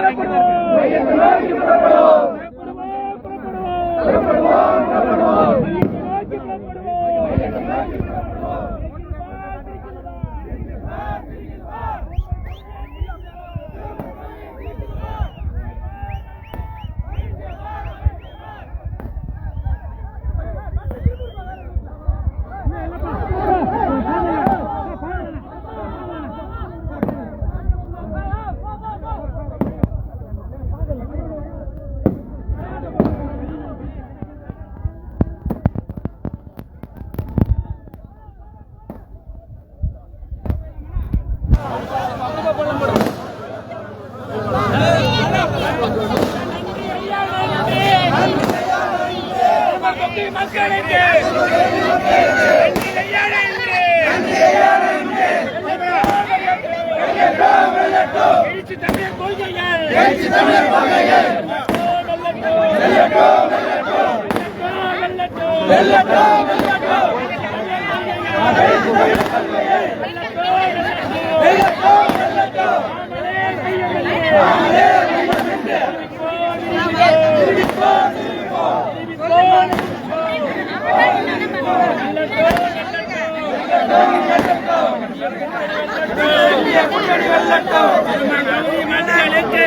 மக்களுக்கு எழுச்சி தமிழர் கொள்கைகள். எழுச்சி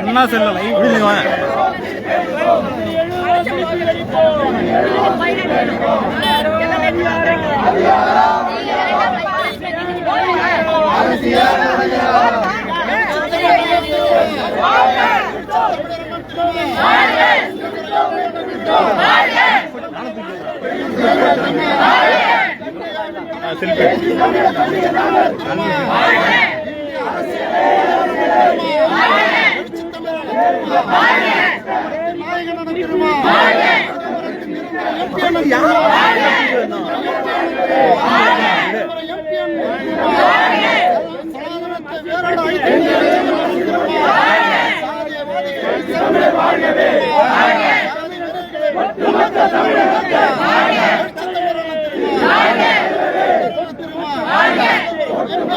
அண்ணா செல்லலை இப்படி வாங்க. செல்ஃபி தமிழகத்தை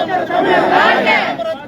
சமத்துவம்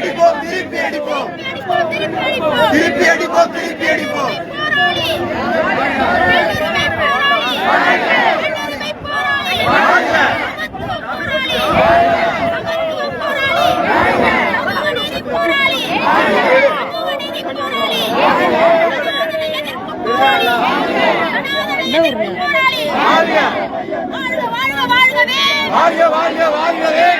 அடிப்போம் திருப்பி அடிப்போம் திருப்பி அடிப்போம் திருப்பி அடிப்போம் வாழ்க வாழ்க வாழ்கவே வாழ்க வாழ்க வாழ்கவே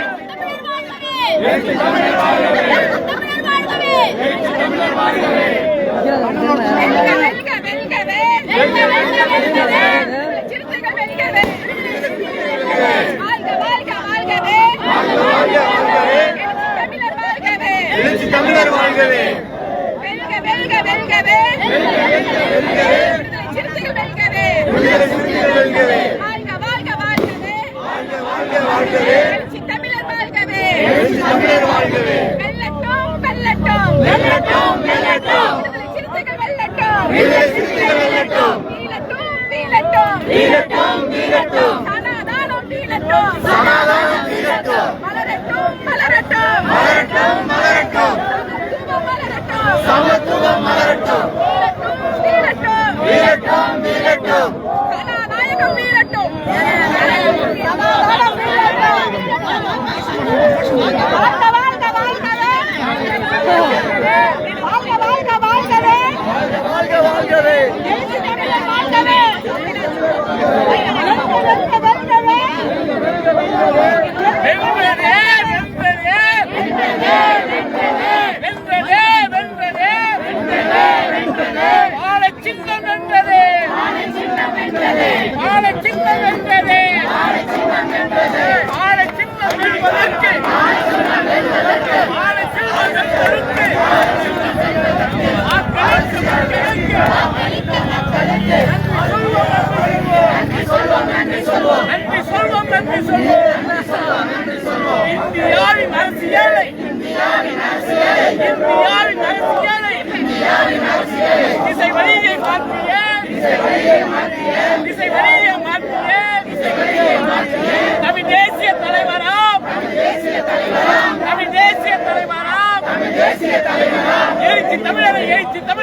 தமிழர் வாழ்கவே. வெல்க வெல்க வெல்கவே வெல்க வெல்க வெல்கவே சிறுத்தைகள் வெல்கவே சிறுத்தைகள் வெல்கவே வாழ்க வெல்லட்டும் வெல்லட்டும் வெல்லட்டும் வெல்லட்டும்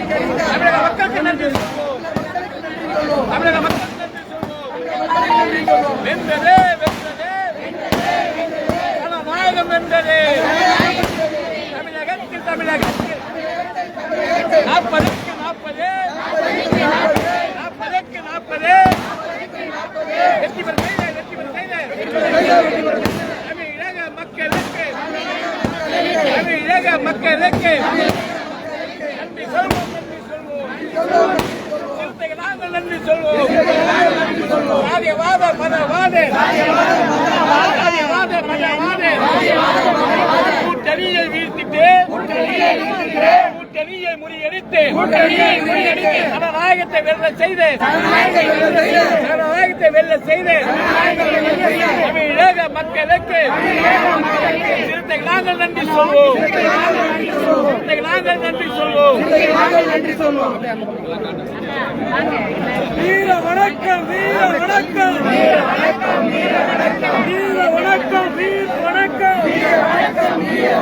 தமிழக மக்களுக்கு நன்றி தமிழக மக்களுக்கு நன்றி வென்றதே வென்றதே நாயகம் வென்றதே தமிழகத்தில் தமிழகத்தில் நாற்பதுக்கு நாற்பது நாற்பதுக்கு நாற்பது. வெற்றி பெற வெற்றி பெற தமிழக மக்களுக்கு தமிழக மக்களுக்கு நாங்கள் நன்றி சொல்வோம் ராஜ்யவாத மதவாதே ராஜ்யவாத மதவாதே கூட்டணியை வீழ்த்திட்டு கூட்டணியை முறியடித்து கூட்டணியை முறியடித்து ஜனநாயகத்தை வெல்ல செய்தேன் ஜனநாயகத்தை வெல்ல செய்தேன் மக்களுக்கு சிறுத்தை நாங்கள் நன்றி சொல்வோம். சிறுத்தை நாங்கள் நன்றி சொல்வோம். வீர வணக்கம் வீர வணக்கம். வீர வணக்கம் வீர வணக்கம். வீர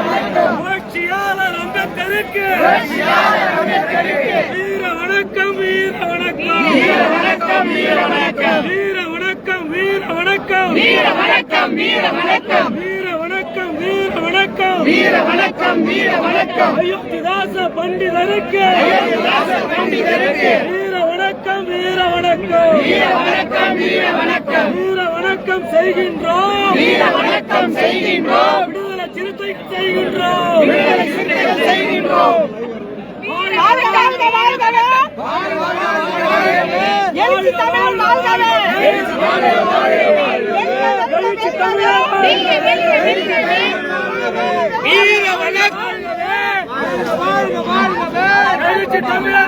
வணக்கம் புரட்சியாளர் அம்பேத்கருக்கு. வீர வணக்கம் வீர வணக்கம் வீர வணக்கம். வீர வணக்கம் வீர வணக்கம். வீர வணக்கம் வீர வணக்கம். வீர வணக்கம். வீர வணக்கம் வீர வணக்கம். வீர வணக்கம் வீர வணக்கம். அயோத்திதாச பண்டிதருக்கு. அயோத்திதாச பண்டிதருக்கு. வீர வணக்கம் வீர வணக்கம். வீர வணக்கம் வீர வணக்கம். வீர வணக்கம் செய்கின்றோம். வீர வணக்கம் செய்கின்றோம். விடுதலை சிறுத்தை செய்கின்றோம். விடுதலை சிறுத்தை செய்கின்றோம். வீர வணக்கம் வீர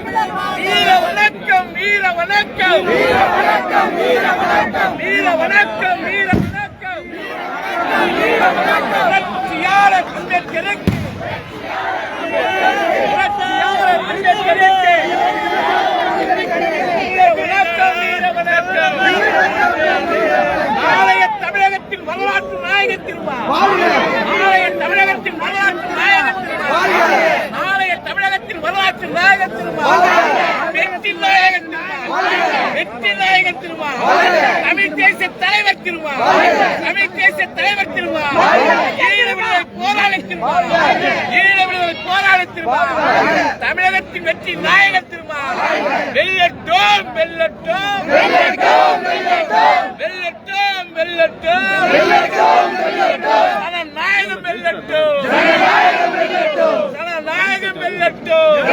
வணக்கம். வீர வணக்கம் வீர வணக்கம் வீர வணக்கம் வீர வணக்கம் வீர வணக்கம் வீர வணக்கம் புரட்சியாளர் அம்பேத்கருக்கு அம்பேத்கர் தமிழகத்தின் வெற்றி நாயகத் திருமா வெல்லட்டோம் வெல்லட்டோம். வெல்லட்டோம் வெல்லட்டோம். வெல்லட்டோம். ஜனநாயகம் வெல்லட்டும். ஜனநாயகம் வெல்லட்டும்.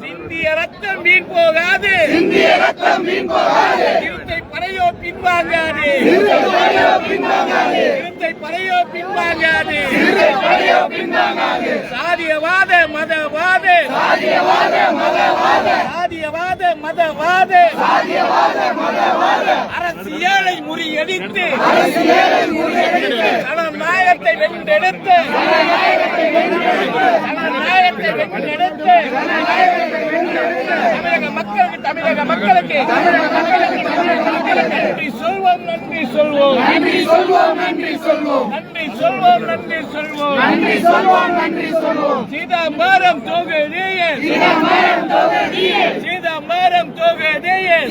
சிந்திய ரத்தம் வீண் போகாது. சிந்திய ரத்தம் வீண் போகாது. பின்வாங்காதே. இருத்தை பறையோ பின்வாங்காது. சாதியவாத மதவாத. சாதியவாத மதவாத. மதவாத அரசியலை முறியடித்து ஜனநாயகத்தை வென்றெடுத்து ஜனநாயகத்தை வென்றெடுத்து தமிழக மக்களுக்கு தமிழக மக்களுக்கு நன்றி சொல்வோம் நன்றி சொல்வோம். நன்றி சொல்வோம் நன்றி சொல்வோம். நன்றி சொல்வோம் நன்றி சொல்வோம் நன்றி சொல்வோம் நன்றி சொல்வோம் சீதாம்பரம் தொகுதியில் சீதாம்பரம் தொகுதியில் சீதாம்பரம் தொகுதியில்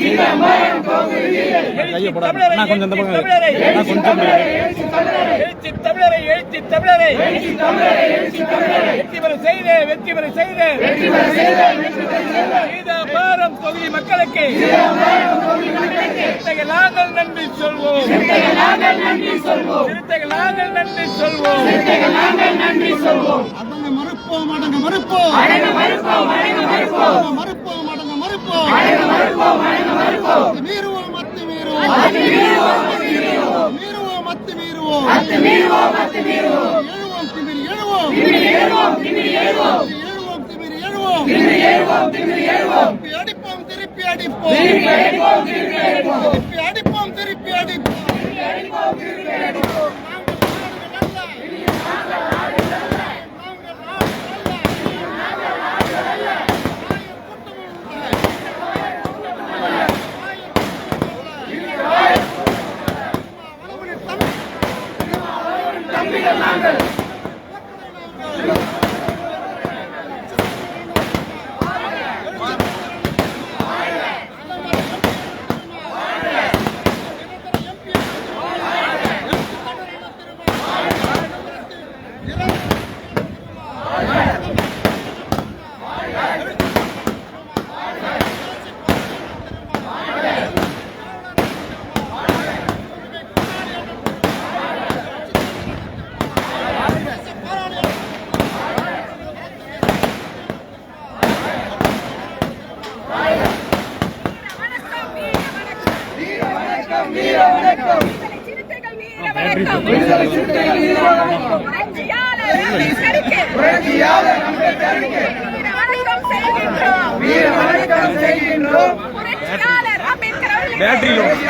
சீதாம்பரம் தொகுதியில் கையை போடாத. அண்ணா, கொஞ்சம் இந்த பக்கம் இரு. கொஞ்சம் எழுச்சி தமிழரை எழுச்சி தமிழரை வெற்றி பெற செய்த வெற்றி பெற செய்த வெற்றி தொகுதி மக்களுக்கு நாங்கள் நன்றி சொல்வோம் நாங்கள் நன்றி சொல்வோம் நாங்கள் நன்றி சொல்வோம் நாங்கள் நன்றி சொல்வோம் அடங்க மறுப்போம் அடங்க மறுப்போம் அடங்க மறுப்போம் அடங்க மறுப்போம் அடிப்போம் திருப்பி அடிப்போம் திருப்பி அடிப்போம் திருப்பி அடிப்போம் திருப்பி அடிப்போம் பேட்டரி லோன்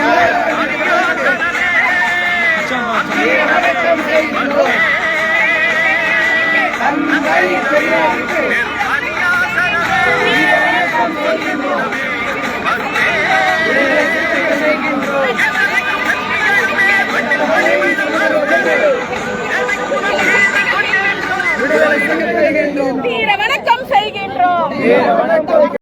வணக்கம் செய்கின்றோம்.